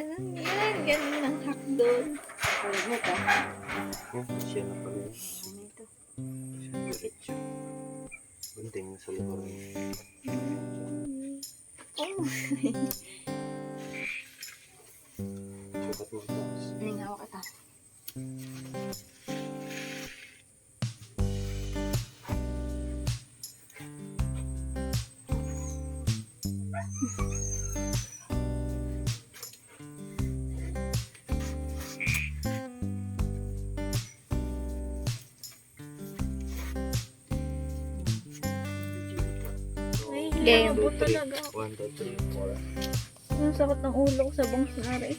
Ganun yan. Ganun ang hakdon. Pwede mo ka. Oh, siya na pala. yun. Ano ito? Diretso. Gunting sa lugar niya. Oh. Sukat mo taas. Ano nga ako ka? Ay, game. One, two, three. talaga. One, two, three, four. Ang sakit ng ulo ko sa bang sinari.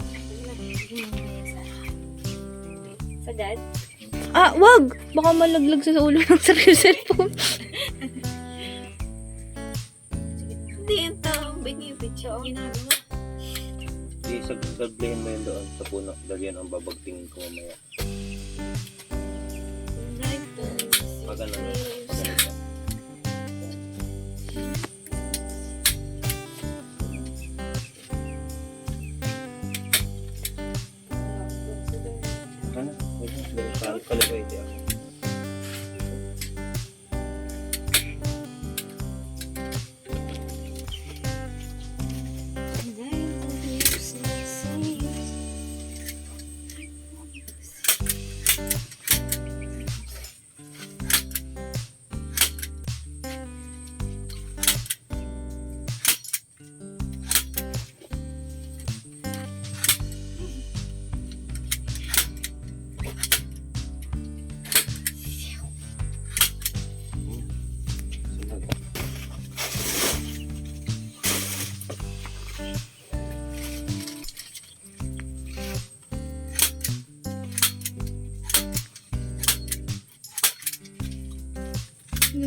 Sagad? Ah, wag! Baka malaglag sa ulo ng sarili cellphone. Hindi yan tao. Binibidyo. Ginagawa. Di, sag sagblihin mo yun doon sa puno. Lagyan ang babagtingin ko mamaya. Pag ano na. Pag ano na.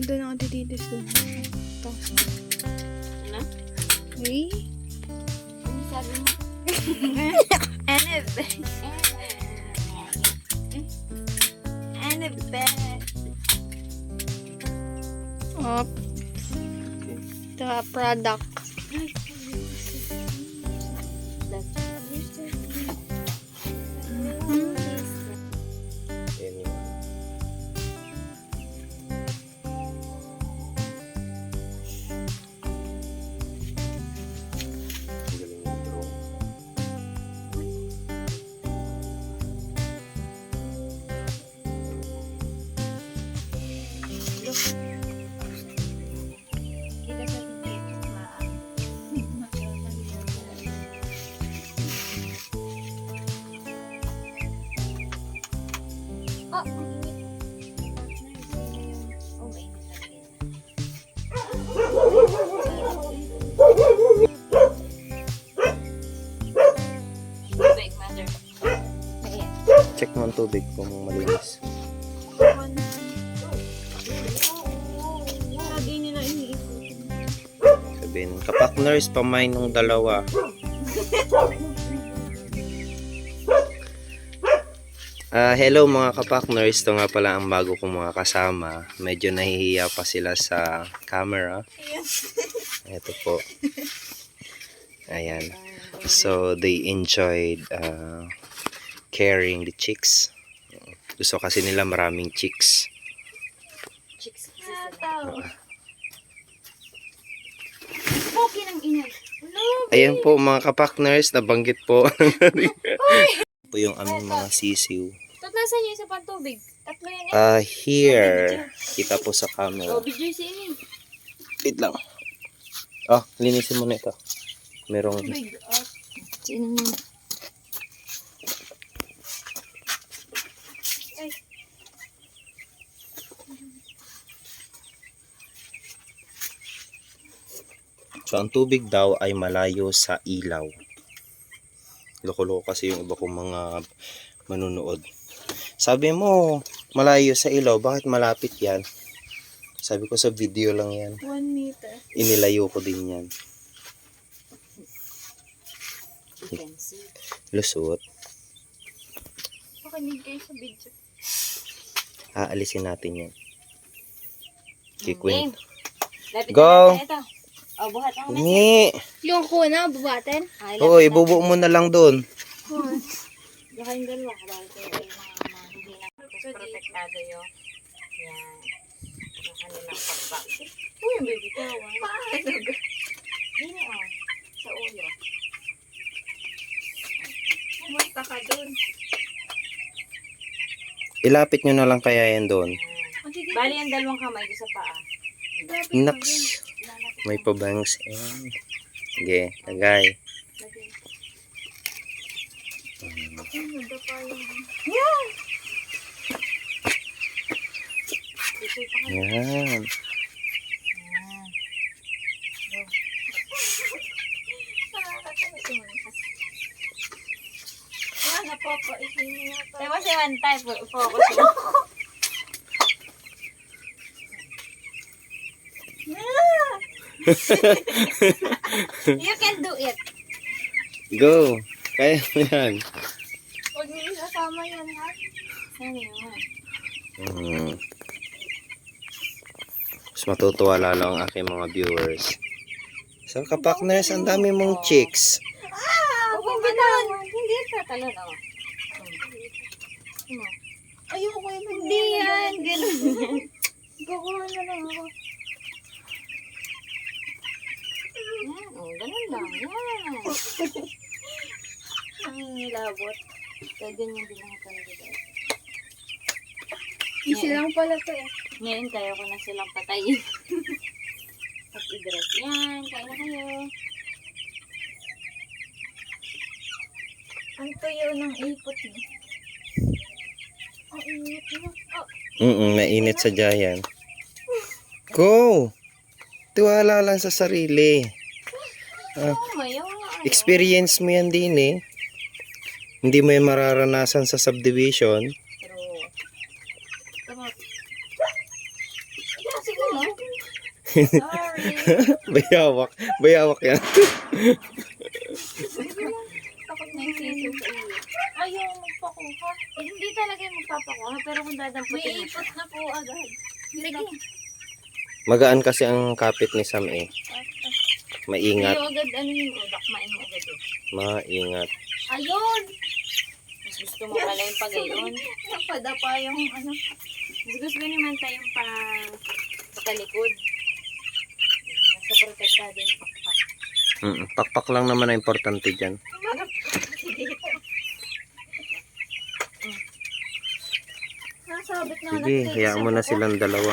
Ano doon ang atititis doon? Tapos. Ano? Uy. Ano sabi mo? Annabelle. Annabelle. Oh. The product. Ayan. Check mo ang tubig kung malinis. Lagi nila iniipon. Sabihin, kapakners, pamain nung dalawa. Ah, hello mga kapakners, ito nga pala ang bago kong mga kasama. Medyo nahihiya pa sila sa camera. Ito po. Ayan. So, they enjoyed uh, carrying the chicks. Gusto kasi nila maraming chicks. Chicks ingay. Ayan po mga kapakners, nabanggit po. po yung aming mga sisiw. Tot nasa niyo isa pang tubig. Tatlo yan eh. Ah, here. Kita po sa camera. Oh, video si ini. Wait lang. Ah, linisin mo na ito. Merong Tubig. Oh. Sino mo? Ay. So, ang tubig daw ay malayo sa ilaw. Loko-loko kasi yung iba kong mga manunood. Sabi mo, malayo sa ilaw, bakit malapit yan? Sabi ko sa video lang yan. One meter. Inilayo ko din yan. Lusot. Pakinig kayo sa video. Aalisin natin yan. Lapit Go. ito. Oh, buhat ang. Ni. Yung kuna, bubatin. Ay, Oo, ibubo mo na lang doon. Baka yung dalawa. Baka kayo ay mga mahihina. Tapos protektado yung yan. Yung kanilang pagbak. Uy, yung baby ko. Paano? Dini, oh. Sa ulo. Pumunta ka dun. Ilapit nyo na lang kaya yan doon. Yan. Bali yung dalawang kamay doon sa paa. Naks. May pabangs. Ayan. Sige, lagay. Yan. Yan. Wala na po po. Isinin na to. Tapos yung one time, focus mo. you can do it. Go. Kaya mo yan. Huwag niyo isasama yan, ha? Ano yun? Hmm. Mas matutuwa lalo ang aking mga viewers. So, kapakners, ang dami mong chicks. Ah, huwag na. Hindi ka. Ano? Ayoko yun. Hindi yan, ganun yan. Na lang ako. Yan, oh, ganun lang. Yan. Ang nilabot. Kaya ganyan din ang talaga. Easy lang pala to eh. Ngayon, kaya ko na silang patayin. At i-dress. Yan, kain na kayo. Ang tuyo ng ipot niya. Ang init mo. Oh, Mm mainit sa giant. Go! Tiwala lang sa sarili. Ah, ano. experience mo yan din eh. Hindi mo yan mararanasan sa subdivision. bayawak. Bayawak yan. Takot na yung sisiw sa iyo. ayaw magpakuha. Eh, hindi talaga yung magpapakuha, pero kung dadamputin May ipot na po agad. Sige. Magaan kasi ang kapit ni Sam eh. Maingat. Ayaw agad, ano yung udak, main mo agad eh. Maingat. Ayun! Mas gusto mo pala yung pagayon. Napadapa yung ano. Mas gusto naman tayong pa patalikod. Nasa protektado yung pakpak. Mm, pakpak lang naman ang importante dyan. Sige, hayaan mo na silang dalawa.